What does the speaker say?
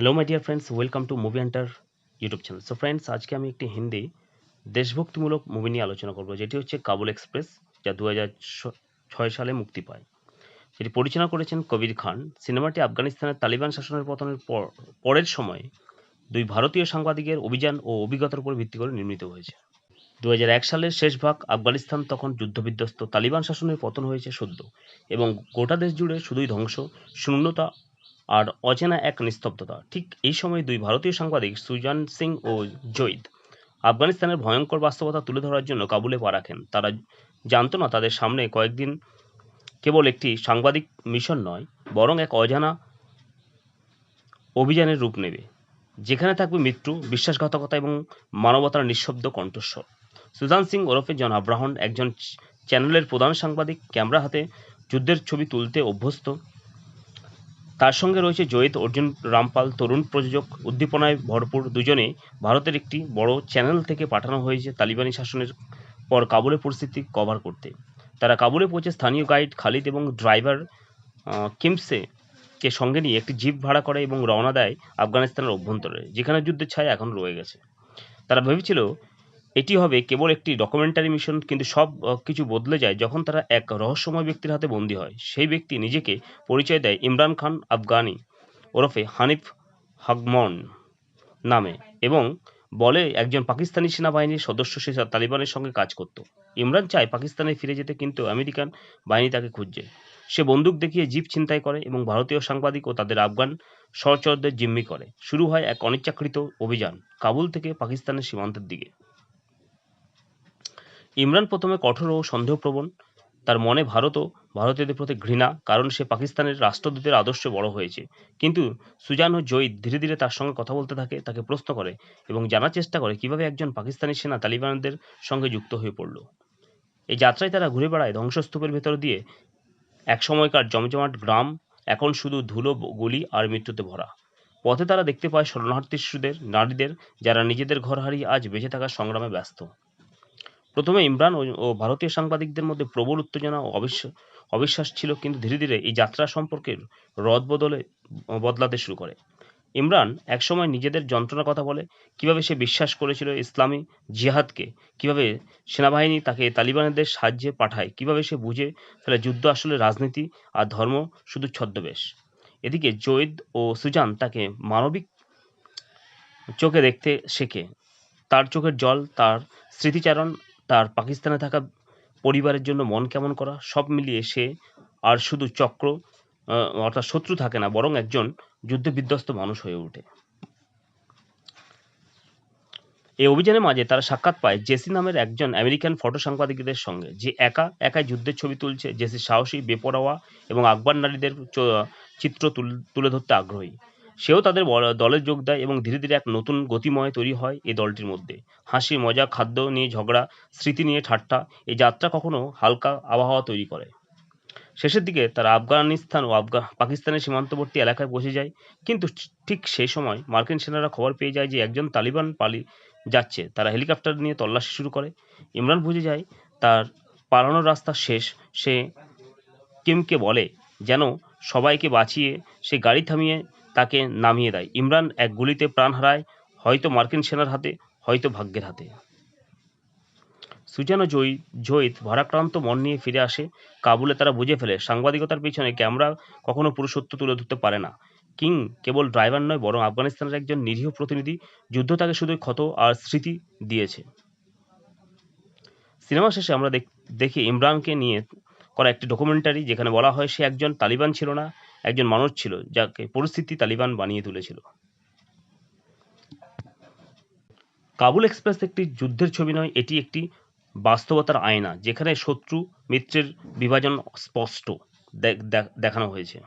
Hello my dear friends welcome to movie hunter YouTube channel so friends আজকে আমি একটি Hindi দেশভক্তিমূলক movie নিয়ে আলোচনা করব। যেটি হচ্ছে কাবুল এক্সপ্রেস যা দু ছয় সালে মুক্তি পায়। যেটি পরিচালনা করেছেন কবির খান। সিনেমাটি আফগানিস্তানের তালিবান শাসনের পতনের পর, পরের সময় দুই ভারতীয় সাংবাদিকের অভিযান ও অভিজ্ঞতার উপর ভিত্তি করে নির্মিত হয়েছে। দু হাজার এক সালের শেষ ভাগ আফগানিস্তান তখন যুদ্ধবিধ্বস্ত তালিবান শাসনের পতন হয়েছে সদ্য এবং গোটা দেশ জুড়ে শুধুই ধ্বংস, শূন্যতা আর অচেনা এক নিস্তব্ধতা। ঠিক এই সময় দুই ভারতীয় সাংবাদিক, সুজান সিং ও জৈদ, আফগানিস্তানের ভয়ঙ্কর বাস্তবতা তুলে ধরার জন্য কাবুলে পা রাখেন। তারা জানতো না তাদের সামনে কয়েকদিন কেবল একটি সাংবাদিক মিশন নয়, বরং এক অজানা অভিযানের রূপ নেবে, যেখানে থাকবে মৃত্যু, বিশ্বাসঘাতকতা এবং মানবতার নিঃশব্দ কণ্ঠস্বর। সুজান সিং ওরফে জন আব্রাহন একজন চ্যানেলের প্রধান সাংবাদিক, ক্যামেরা হাতে যুদ্ধের ছবি তুলতে অভ্যস্ত। তার সঙ্গে রয়েছে জয়িত অর্জুন রামপাল তরুণ প্রযোজক, উদ্দীপনায় ভরপুর দুজনে ভারতের একটি বড় চ্যানেল থেকে পাঠানো হয়েছে তালিবানি শাসনের পর কাবুলে পরিস্থিতি কভার করতে। তারা কাবুলে পৌঁছে স্থানীয় গাইড খালিদ এবং ড্রাইভার কিমসে কে সঙ্গে নিয়ে একটি জিপ ভাড়া করে এবং রওনা দেয় আফগানিস্তানের অভ্যন্তরে, যেখানে যুদ্ধের ছায়া এখন রয়ে গেছে। তারা ভেবেছিল এটি হবে কেবল একটি ডকুমেন্টারি মিশন কিন্তু সব কিছু বদলে যায় যখন তারা এক রহস্যময় ব্যক্তির হাতে বন্দী হয়। সেই ব্যক্তি নিজেকে পরিচয় দেয় ইমরান খান আফগানি ওরফে হানিফ হাগমন নামে এবং বলে, একজন পাকিস্তানি সেনাবাহিনীর সদস্য, সে তালিবানের সঙ্গে কাজ করত। ইমরান চায় পাকিস্তানে ফিরে যেতে, কিন্তু আমেরিকান বাহিনী তাকে খুঁজছে। সে বন্দুক দেখিয়ে জিপ ছিনতাই করে এবং ভারতীয় সাংবাদিক ও তাদের আফগান সহচরদের জিম্মি করে। শুরু হয় এক অনিচ্ছাকৃত অভিযান কাবুল থেকে পাকিস্তানের সীমান্তের দিকে। ইমরান প্রথমে কঠোর ও সন্দেহপ্রবণ। তার মনে ভারত ও ভারতীয়দের প্রতি ঘৃণা, কারণ সে পাকিস্তানের রাষ্ট্রদূতের আদর্শে বড় হয়েছে। কিন্তু সুজান ও জয়ীদ ধীরে ধীরে তার সঙ্গে কথা বলতে থাকে, তাকে প্রশ্ন করে এবং জানার চেষ্টা করে কীভাবে একজন পাকিস্তানি সেনা তালিবানদের সঙ্গে যুক্ত হয়ে পড়ল। এই যাত্রায় তারা ঘুরে বেড়ায় ধ্বংসস্তূপের ভেতর দিয়ে। এক সময়কার জমজমাট গ্রাম, এখন শুধু ধুলো, গুলি আর মৃত্যুতে ভরা। পথে তারা দেখতে পায় শরণার্থী শিশুদের, নারীদের, যারা নিজেদের ঘর হারিয়ে আজ বেঁচে থাকার সংগ্রামে ব্যস্ত। প্রথমে ইমরান ও ভারতীয় সাংবাদিকদের মধ্যে প্রবল উত্তেজনা ও অবিশ্বাস ছিল, কিন্তু ধীরে ধীরে এই যাত্রা সম্পর্কে রদ বদলে বদলাতে শুরু করে। ইমরান একসময় নিজেদের যন্ত্রণার কথা বলে, কীভাবে সে বিশ্বাস করেছিল ইসলামী জিহাদকে, কীভাবে সেনাবাহিনী তাকে তালিবানদের সাহায্যে পাঠায়, কীভাবে সে বুঝে ফেলে যুদ্ধ আসলে রাজনীতি আর ধর্ম শুধু ছদ্মবেশ। এদিকে জৈদ ও সুজান তাকে মানবিক চোখে দেখতে শেখে। তার চোখের জল, তার স্মৃতিচারণ তার পাকিস্তানে থাকা পরিবারের জন্য মন কেমন করা, সব মিলিয়ে সে আর শুধু চক্র অর্থাৎ শত্রু থাকে না, বরং একজন যুদ্ধে বিধ্বস্ত মানুষ হয়ে ওঠে। এই অভিযানের মাঝে তারা সাক্ষাৎ পায় জেসি নামের একজন আমেরিকান ফটো সাংবাদিকদের সঙ্গে, যে একা একাই যুদ্ধের ছবি তুলছে জেসি সাহসী, বেপরোয়া এবং আকবর নারীদের চিত্র তুলে ধরতে আগ্রহী। সেও তাদের দলে যোগ দেয় এবং ধীরে ধীরে এক নতুন গতিময় তৈরি হয় এই দলটির মধ্যে। হাসি, মজা, খাদ্য নিয়ে ঝগড়া, স্মৃতি নিয়ে ঠাট্টা, এই যাত্রা কখনো হালকা আবহাওয়া তৈরি করে। শেষের দিকে তারা আফগানিস্তান ও আফগা পাকিস্তানের সীমান্তবর্তী এলাকায় বসে যায়। কিন্তু ঠিক সেই সময় মার্কিন সেনারা খবর পেয়ে যায় যে একজন তালিবান পালি যাচ্ছে। তারা হেলিকপ্টার নিয়ে তল্লাশি শুরু করে। ইমরান বুঝে যায় তার পালানোর রাস্তা শেষ। সে কিমকে বলে, যেন সবাইকে বাঁচিয়ে সে গাড়ি থামিয়ে তাকে নামিয়ে দেয়। ইমরান এক গুলিতে প্রাণ হারায়, হয়তো মার্কিন সেনার হাতে, হয়তো ভাগ্যের হাতে। সুজান জয়ী, জয়িত ভারাক্রান্ত মন নিয়ে ফিরে আসে। কাবুলে তারা বুঝে ফেলে, সাংবাদিকতার পিছনে ক্যামেরা কখনো পুরুষত্ব তুলে ধরতে পারে না। কিং কেবল ড্রাইভার নয়, বরং আফগানিস্তানের একজন নিরীহ প্রতিনিধি। যুদ্ধ তাকে শুধু ক্ষত আর স্মৃতি দিয়েছে। সিনেমা শেষে আমরা দেখি ইমরানকে নিয়ে করা একটি ডকুমেন্টারি, যেখানে বলা হয় সে একজন তালিবান ছিল না। একজন মানুষ ছিল, যাকে পরিস্থিতি তালিবান বানিয়ে তুলেছিল। কাবুল এক্সপ্রেস একটি যুদ্ধের ছবি নয়, এটি একটি বাস্তবতার আয়না, যেখানে শত্রু মিত্রের বিভাজন স্পষ্ট দেখানো হয়েছে।